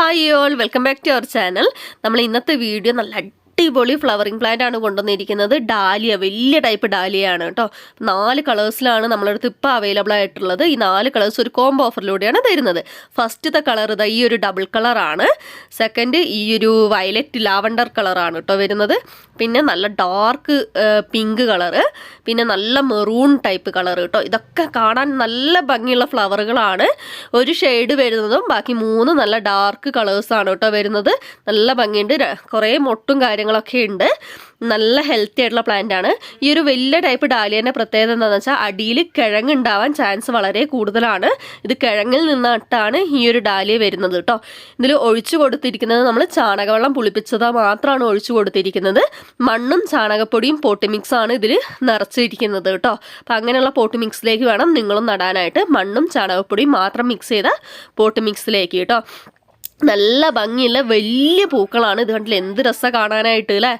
Hi all. Welcome back to our channel. നമ്മൾ ഇന്നത്തെ video നല്ല അടിപൊളി ഫ്ലവറിംഗ് പ്ലാന്റ് ആണ് കൊണ്ടുവന്നിരിക്കുന്നത്. ഡാലിയ വലിയ ടൈപ്പ് ഡാലിയ ആണ് കേട്ടോ. നാല് കളേഴ്സിലാണ് നമ്മളടുത്ത് ഇപ്പോൾ അവൈലബിൾ ആയിട്ടുള്ളത്. ഈ നാല് കളേഴ്സ് ഒരു കോംബോ ഓഫറിലൂടെയാണ് തരുന്നത്. ഫസ്റ്റത്തെ കളർ ഇതാ ഈ ഒരു ഡബിൾ കളറാണ് സെക്കൻഡ് ഈ ഒരു വയലറ്റ് ലാവണ്ടർ കളറാണ് കേട്ടോ വരുന്നത്. പിന്നെ നല്ല ഡാർക്ക് പിങ്ക് കളറ് പിന്നെ നല്ല മെറൂൺ ടൈപ്പ് കളർ കേട്ടോ. ഇതൊക്കെ കാണാൻ നല്ല ഭംഗിയുള്ള ഫ്ലവറുകളാണ്. ഒരു ഷെയ്ഡ് വരുന്നതും ബാക്കി മൂന്ന് നല്ല ഡാർക്ക് കളേഴ്സാണ് കേട്ടോ വരുന്നത്. നല്ല ഭംഗിയുണ്ട്. കുറേ മൊട്ടും കാര്യങ്ങളൊക്കെ ഉണ്ട്. നല്ല ഹെൽത്തി ആയിട്ടുള്ള പ്ലാന്റ് ആണ്. ഈ ഒരു വലിയ ടൈപ്പ് ഡാലിയന്റെ പ്രത്യേകത എന്താണെന്ന് വെച്ചാൽ അടിയിൽ കിഴങ്ങ് ഉണ്ടാവാൻ ചാൻസ് വളരെ കൂടുതലാണ്. ഇത് കിഴങ്ങിൽ നിന്നിട്ടാണ് ഈ ഒരു ഡാലിയ വരുന്നത് കേട്ടോ ഇതിൽ ഒഴിച്ചു കൊടുത്തിരിക്കുന്നത് നമ്മൾ ചാണകവെള്ളം പുളിപ്പിച്ചത് മാത്രമാണ് ഒഴിച്ചു കൊടുത്തിരിക്കുന്നത്. മണ്ണും ചാണകപ്പൊടിയും പോട്ടി ആണ് ഇതിൽ നിറച്ചിരിക്കുന്നത് കേട്ടോ അപ്പം അങ്ങനെയുള്ള പോട്ടി മിക്സിലേക്ക് വേണം നിങ്ങളും നടാനായിട്ട്. മണ്ണും ചാണകപ്പൊടിയും മാത്രം മിക്സ് ചെയ്ത പോട്ടി മിക്സിലേക്ക് കേട്ടോ നല്ല ഭംഗിയുള്ള വലിയ പൂക്കളാണ്. ഇത് കണ്ടില്ല? എന്ത് രസമാണ് കാണാനായിട്ട് അല്ലേ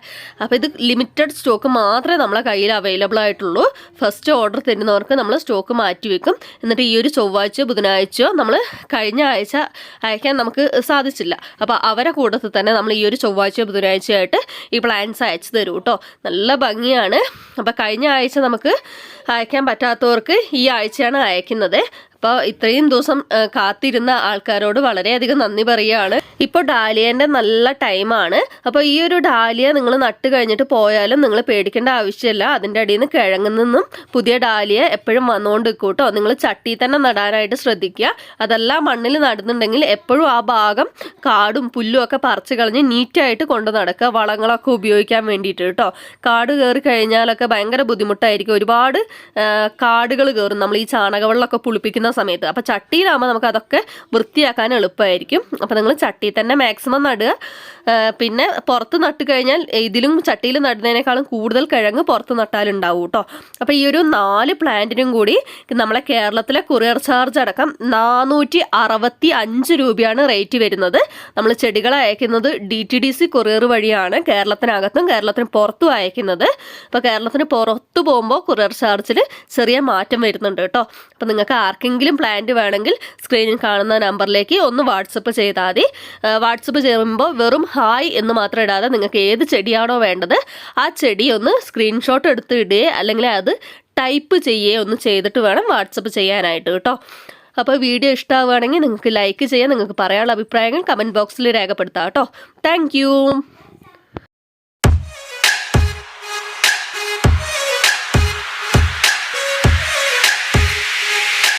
അപ്പോൾ ഇത് ലിമിറ്റഡ് സ്റ്റോക്ക് മാത്രമേ നമ്മളെ കയ്യിൽ അവൈലബിൾ ആയിട്ടുള്ളൂ. ഫസ്റ്റ് ഓർഡർ തരുന്നവർക്ക് നമ്മൾ സ്റ്റോക്ക് മാറ്റി വെക്കും. എന്നിട്ട് ഈ ഒരു ചൊവ്വാഴ്ചയോ ബുധനാഴ്ചയോ നമ്മൾ കഴിഞ്ഞ ആഴ്ച അയക്കാൻ നമുക്ക് സാധിച്ചില്ല. അപ്പോൾ അവരെ കൂട്ടത്തിൽ തന്നെ നമ്മൾ ഈ ഒരു ചൊവ്വാഴ്ചയോ ബുധനാഴ്ചയോ ആയിട്ട് ഈ പ്ലാൻസ് അയച്ചു തരും കേട്ടോ നല്ല ഭംഗിയാണ്. അപ്പോൾ കഴിഞ്ഞ ആഴ്ച നമുക്ക് അയക്കാൻ പറ്റാത്തവർക്ക് ഈ ആഴ്ചയാണ് അയക്കുന്നത്. അപ്പോൾ ഇത്രയും ദിവസം കാത്തിരുന്ന ആൾക്കാരോട് വളരെയധികം നന്ദി പറയുകയാണ്. ഇപ്പോൾ ഡാലിയന്റെ നല്ല ടൈമാണ് അപ്പോൾ ഈ ഒരു ഡാലിയ നിങ്ങൾ നട്ട് കഴിഞ്ഞിട്ട് പോയാലും നിങ്ങൾ പേടിക്കേണ്ട ആവശ്യമില്ല. അതിന്റെ അടിയിൽ നിന്ന് കിഴങ്ങിൽ നിന്നും പുതിയ ഡാലിയ എപ്പോഴും വന്നുകൊണ്ട് കൂട്ടോ നിങ്ങൾ ചട്ടി തന്നെ നടാനായിട്ട് ശ്രദ്ധിക്കുക. അതല്ല മണ്ണിൽ നടുന്നുണ്ടെങ്കിൽ എപ്പോഴും ആ ഭാഗം കാടും പുല്ലും ഒക്കെ പറിച്ചു കളഞ്ഞ് നീറ്റായിട്ട് കൊണ്ട് നടക്കുക. വളങ്ങളൊക്കെ ഉപയോഗിക്കാൻ വേണ്ടിയിട്ട് കേട്ടോ. കാട് കയറി കഴിഞ്ഞാലൊക്കെ ഭയങ്കര ബുദ്ധിമുട്ടായിരിക്കും. ഒരുപാട് കാടുകൾ കയറും നമ്മൾ ഈ ചാണകവെള്ളമൊക്കെ പുളിപ്പിക്കുന്ന സമയത്ത്. അപ്പോൾ ചട്ടിയിലാകുമ്പോൾ നമുക്ക് അതൊക്കെ വൃത്തിയാക്കാൻ എളുപ്പമായിരിക്കും. അപ്പോൾ നിങ്ങൾ ചട്ടിയിൽ തന്നെ മാക്സിമം നടുക. പിന്നെ പുറത്ത് നട്ട് കഴിഞ്ഞാൽ ഇതിലും ചട്ടിയിൽ നടുന്നതിനേക്കാളും കൂടുതൽ കിഴങ്ങ് പുറത്ത് നട്ടാലുണ്ടാവും കേട്ടോ അപ്പോൾ ഈ ഒരു നാല് പ്ലാന്റിനും കൂടി നമ്മളെ കേരളത്തിലെ കൊറിയർ ചാർജ് അടക്കം നാനൂറ്റി അറുപത്തി അഞ്ച് രൂപയാണ് റേറ്റ് വരുന്നത്. നമ്മൾ ചെടികൾ അയക്കുന്നത് D T D C courier വഴിയാണ് കേരളത്തിനകത്തും കേരളത്തിന് പുറത്തും അയക്കുന്നത്. അപ്പോൾ കേരളത്തിന് പുറത്ത് പോകുമ്പോൾ കൊറിയർ ചാർജിൽ ചെറിയ മാറ്റം വരുന്നുണ്ട് കേട്ടോ അപ്പോൾ നിങ്ങൾക്ക് ആർക്കെങ്കിലും പ്ലാന്റ് വേണമെങ്കിൽ സ്ക്രീനിൽ കാണുന്ന നമ്പറിലേക്ക് ഒന്ന് വാട്സപ്പ് ചെയ്താൽ മതി. വാട്സപ്പ് ചെയ്യുമ്പോൾ വെറും ഹായ് എന്ന് മാത്രം ഇടാതെ നിങ്ങൾക്ക് ഏത് ചെടിയാണോ വേണ്ടത് ആ ചെടി ഒന്ന് സ്ക്രീൻഷോട്ട് എടുത്ത് ഇടുകയോ അല്ലെങ്കിൽ അത് ടൈപ്പ് ചെയ്യുകയോ ഒന്ന് ചെയ്തിട്ട് വേണം വാട്സപ്പ് ചെയ്യാനായിട്ട് കേട്ടോ. അപ്പോൾ വീഡിയോ ഇഷ്ടമാവുകയാണെങ്കിൽ നിങ്ങൾക്ക് ലൈക്ക് ചെയ്യാം നിങ്ങൾക്ക് പറയാനുള്ള അഭിപ്രായങ്ങൾ കമന്റ് ബോക്സിൽ രേഖപ്പെടുത്താം കേട്ടോ. താങ്ക്